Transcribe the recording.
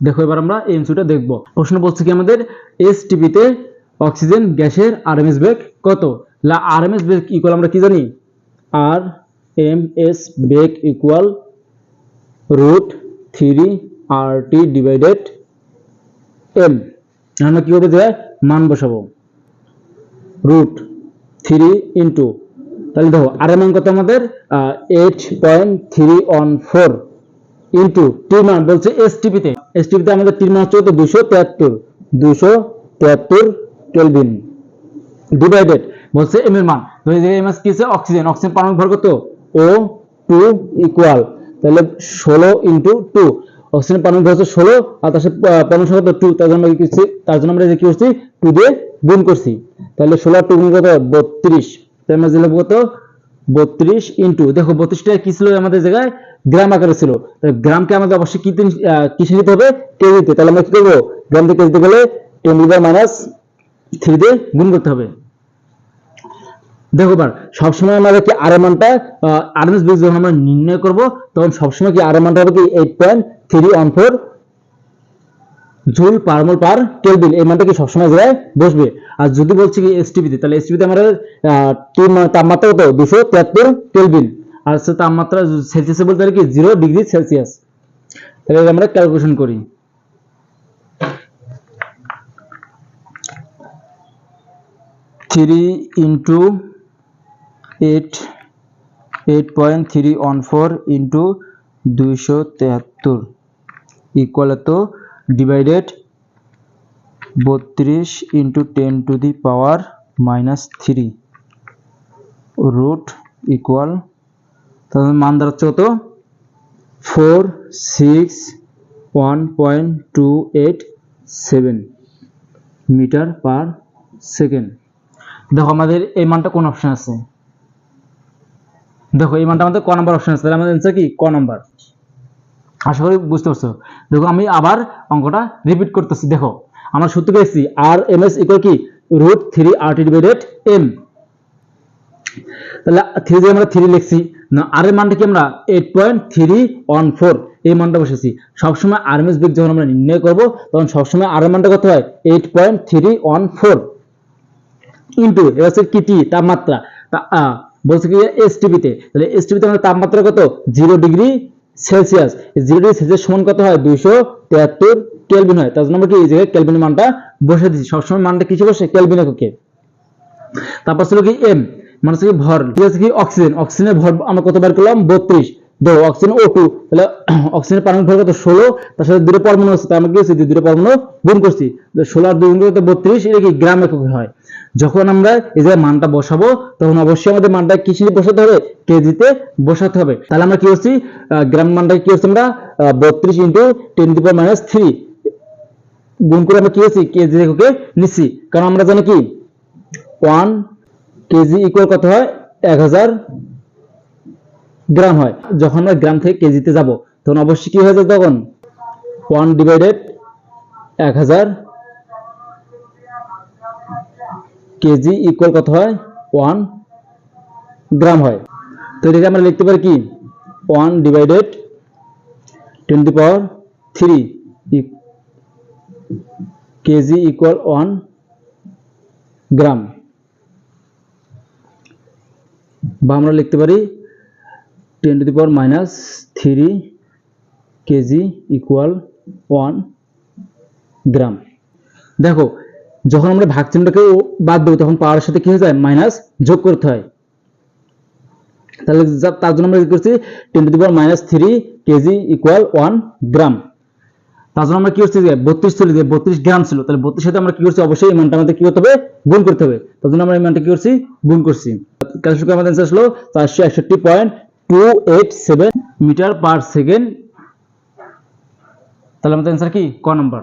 দেখো, এবার আমরা এই এমসিটা দেখব। প্রশ্ন বলছে কি আমাদের এসটিপিতে অক্সিজেন, গ্যাসের আরএমএস বেগ কত? লা আরএমএস বেগ ইকুয়াল আমরা কি জানি? আর এম এস বেগ equal root three R T divided M আমরা কি যে মান বসাবো? রুট থ্রি ইন্টু তাহলে দেখো আর মান কত আমাদের? Eight point three one four into T মান বলছে এসটিপিতে এসটিপিতে আমাদের টি মান হচ্ছে কত দুশো তেহাত্তর দুশো তেহাত্তর কেলভিন। ডিভাইডেড বলছে এম এর মান। এম এস কি অক্সিজেন অক্সিজেন পারমাণবিক ভর কত? ও টু ইকুয়াল তাহলে ষোলো ইন্টু টু অক্সিজেন পারমাণবিক ভর হচ্ছে ষোলো আর তার সাথে আহ, পরমাণু সংখ্যা কত? টু তার জন্য আমরা কি করছি? তার জন্য আমরা কি করছি? টু দিয়ে গুণ করছি। তাহলে ষোলো আর টু গুণ কত? বত্রিশ। তাহলে আমরা দিলাম কত? বত্রিশ ইন্টু দেখো বত্রিশটা কি ছিল আমাদের জায়গায়? গ্রাম আকারে ছিল। গ্রামকে আমাদের অবশ্যই কি কিসে নিতে হবে? কেজিতে তাহলে আমরা কি করব? গ্রাম থেকে কেজিতে গেলে টেন লিটার মাইনাস থ্রি দিয়ে গুণ করতে হবে। দেখো এবার, সবসময় আমরা কি আর মানটা বেস যখন আমরা নির্ণয় করব, তখন সবসময় কি আর মানটা হবে কি? Eight point three one four joule per mole per kelvin এই মানটা কি সবসময় জায়গায় বসবে। আর যদি বলছি কি এসটিপিতে তাহলে এসটিপিতে আমাদের আহ, তাপমাত্রা কত? দুশো তিয়াত্তর কেলভিন। আর হচ্ছে তাপমাত্রা সেলসিয়াসে বলতে পারি কি জিরো ডিগ্রি সেলসিয়াস। তাহলে আমরা ক্যালকুলেশন করি। Three into eight eight point three one four into দুইশো তেহাত্তর ইকুয়াল তো ডিভাইডেড বত্রিশ into ten to the power minus three root equal তাহলে মান দাঁড়াচ্ছে কত? Four six one point two eight seven metre per second দেখো আমাদের এই মানটা কোন অপশন আছে? দেখো এই মানটা আমাদের ক নাম্বার অপশন আছে। তাহলে আমাদের অ্যান্সার কি? ক নাম্বার আশা করি বুঝতে পারছ। দেখো, আমি আবার অঙ্কটা রিপিট করতেছি, দেখো। আমরা সূত্র পেয়েছি আর এম এস ইকুয়াল কি? Root three R T divided M তাহলে থ্রি দিয়ে আমরা থ্রি লিখছি। না আর এর মানটা কি আমরা eight point three one four এই মানটা বসেছি। সবসময় আর এম এস বেগ যখন আমরা নির্ণয় করব, তখন সবসময় আর এর মানটা কত হয়? Eight point three one four into এবার হচ্ছে কি টি তাপমাত্রা। বলছে কি এস টিভিতে তাহলে এসটিপিতে আমাদের তাপমাত্রা কত? Zero degree Celsius zero degree Celsius সমান কত হয়? দুইশো তেহাত্তর কেলভিন হয়। তার জন্য আমরা কি এই জায়গায় কেলভিনের মানটা বসে দিচ্ছি সবসময় মানটা কিসে বসে? কেলভিন এককে তারপর ছিল কি এম মানে হচ্ছে কি ভর। ঠিক আছে কি? অক্সিজেন। অক্সিজেনের ভর আমরা কত বার করলাম? বত্রিশ। দেখো অক্সিজেন ও টু তাহলে অক্সিজেনের পারমাণবিক ভর কত? ষোলো। তার সাথে দুটো পরমাণু আছে, তার আমরা কি হচ্ছে? দুটো পরমাণু গুণ করছি। ষোলো আর দুই গুণ করতে বত্রিশ, এটা কি গ্রাম এককে হয়? যখন আমরা এই যে মানটা বসাবো, তখন অবশ্যই আমাদের মানটা কিসে বসাতে হবে? কেজিতে বসাতে হবে। তাহলে আমরা কি করছি? গ্রাম মানটা কি করছি আমরা? বত্রিশ into ten to minus three গুণ করে আমরা কি করছি? কেজি এককে নিচ্ছি। কারণ আমরা জানি কি? ওয়ান কেজি ইকুয়াল কত হয়? এক হাজার গ্রাম হয়। যখন আমরা গ্রাম থেকে কেজিতে যাব, তখন অবশ্যই কি হয়ে যাবে তখন? ওয়ান ডিভাইডেড এক হাজার কেজি ইকুয়াল কত হয়? ওয়ান গ্রাম হয়। তো এটাকে আমরা লিখতে পারি কি? One divided twenty power three kg equal one gram বা আমরা লিখতে পারি ten to the power minus three kg equal one gram দেখো যখন আমরা ভাগ চিহ্নটাকে বাদ দেবো, তখন পাওয়ারের সাথে কি হয়ে যায়? মাইনাস যোগ করতে হয়। তাহলে তার জন্য আমরা কি করছি? Ten to the power minus three kg equal one gram তার জন্য আমরা কি করছি যে, বত্রিশ ছিল যে বত্রিশ গ্রাম ছিল। তাহলে বত্রিশ সাথে আমরা কি করছি? অবশ্যই এই মানটা আমাদের কি করতে হবে? গুণ করতে হবে। তার জন্য আমরা এই মানটা কি করছি? গুণ করছি। ক্যালকুলেশন আমাদের অ্যান্সার আসলো চারশো একষট্টি point two eight seven metre per second তাহলে আমাদের অ্যান্সার কি? ক নম্বর